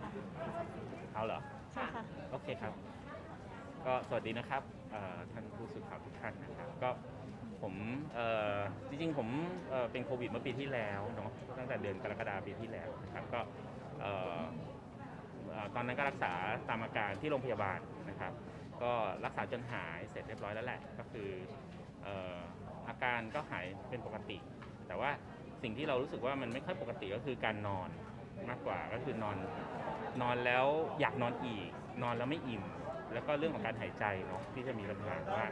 ค่ะเอาเหรอ ใช่ค่ะ โอเคครับ ก็สวัสดีนะครับเอ่อท่านผู้สื่อข่าวทุกท่านนะครับ ก็ผมเอ่อจริงๆผมเอ่อเป็นโควิดเมื่อปีที่แล้วเนาะตั้งแต่เดือนกรกฎาคมปีที่แล้วนะครับก็เอ่อเอ่อตอนนั้นก็รักษาตามอาการที่โรงพยาบาลนะครับ ก็รักษาจนหายเสร็จเรียบร้อยแล้วแหละ ก็คือเอ่ออาการก็หายเป็นปกติ แต่ว่าสิ่งที่เรารู้สึกว่ามันไม่ค่อยปกติก็คือการนอน มากกว่าก็คือนอนนอนแล้วอยากนอนอีก นอนแล้วไม่อิ่ม แล้วก็เรื่องของการหายใจเนาะที่จะมีปัญหาว่า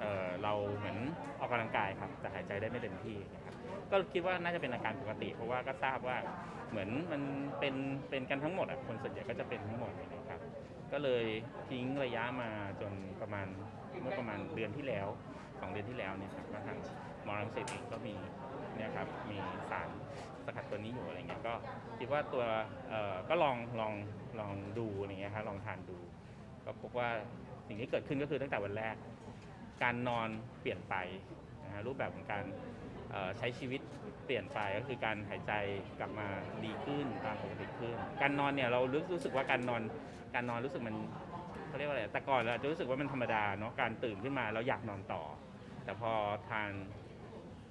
เเราเหมือนออกกำลังกายครับแต่หายใจได้ไม่เต็มที่นะครับก็คิดว่าน่าจะเป็นอาการปกติ เพราะว่าก็ทราบว่าเหมือนมันเป็นเป็นกันทั้งหมดอะคนส่วนใหญ่ก็จะเป็นทั้งหมดนะครับก็เลยทิ้งระยะมาจนประมาณเมื่อประมาณเดือนที่แล้ว สองเดือนที่แล้วเนี่ยครับทางหมอรังสิตเองก็มีเนี่ยครับมีสารสกัดตัวนี้อยู่อะไรเงี้ยก็คิดว่าตัวเอ่อก็ลองลองลองดูอะไรเงี้ยครับลองทานดู ก็พบว่าสิ่งที่เกิดขึ้นก็คือตั้งแต่วันแรก การนอนเปลี่ยนไปนะฮะรูปแบบของการใช้ชีวิตเปลี่ยนไปก็คือการหายใจกลับมาดีขึ้นตามปกติขึ้น การนอนเนี่ยเรารู้รู้สึกว่าการนอนการนอนรู้สึกมันเขาเรียกว่าอะไรแต่ก่อนเราจะรู้สึกว่ามันธรรมดาเนาะการตื่นขึ้นมาเราอยากนอนต่อ แต่พอทาน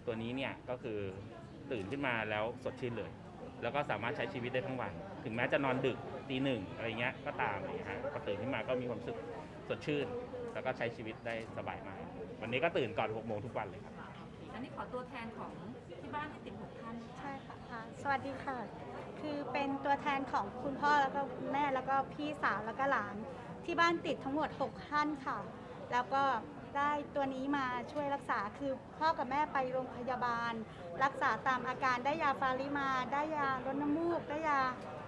ตัวนี้เนี่ยก็คือตื่นขึ้นมาแล้วสดชื่นเลย แล้วก็สามารถใช้ชีวิตได้ทั้งวัน ถึงแม้จะนอนดึกตีหนึ่งอะไรเงี้ยก็ตามอะไรเงี้ยฮะพอตื่นขึ้นมาก็มีความรู้สึกสดชื่น แล้วก็ใช้ชีวิตได้สบายมาก วันนี้ก็ตื่นก่อน6โมงทุกวันเลยครับอันนี้ขอตัวแทนของที่บ้านที่ติดหกท่านใช่ค่ะอ่าสวัสดีค่ะ คือเป็นตัวแทนของคุณพ่อแล้วก็คุณแม่แล้วก็พี่สาวแล้วก็หลาน ที่บ้านติดทั้งหมด 6 ท่านค่ะ แล้วก็ ได้ตัวนี้มาช่วยรักษาคือพ่อกับแม่ไปโรงพยาบาล รักษาตามอาการได้ยาฟาริมา ได้ยาลดน้ำมูก ได้ยา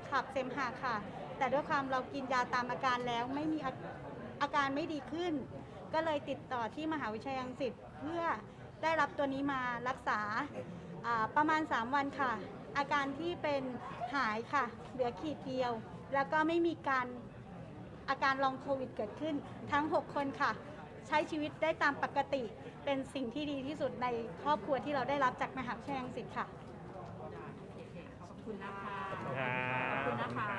ขับเสมหะค่ะ แต่ด้วยความเรากินยาตามอาการแล้วไม่มีอาการไม่ดีขึ้น ก็เลยติดต่อที่มหาวิทยาลัยอังกฤษเพื่อได้รับตัวนี้มารักษาอ่าประมาณ 3 วันค่ะ อาการที่เป็นหายค่ะ เหลือขีดเดียว แล้วก็ไม่มีการอาการลองโควิดเกิดขึ้นทั้ง 6 คนค่ะ ใช้ชีวิตได้ตามปกติ เป็นสิ่งที่ดีที่สุดในครอบครัวที่เราได้รับจากมหาวิทยาลัยอังกฤษค่ะขอบคุณนะคะขอบคุณครับขอบคุณนะคะ ขอบคุณนะคะ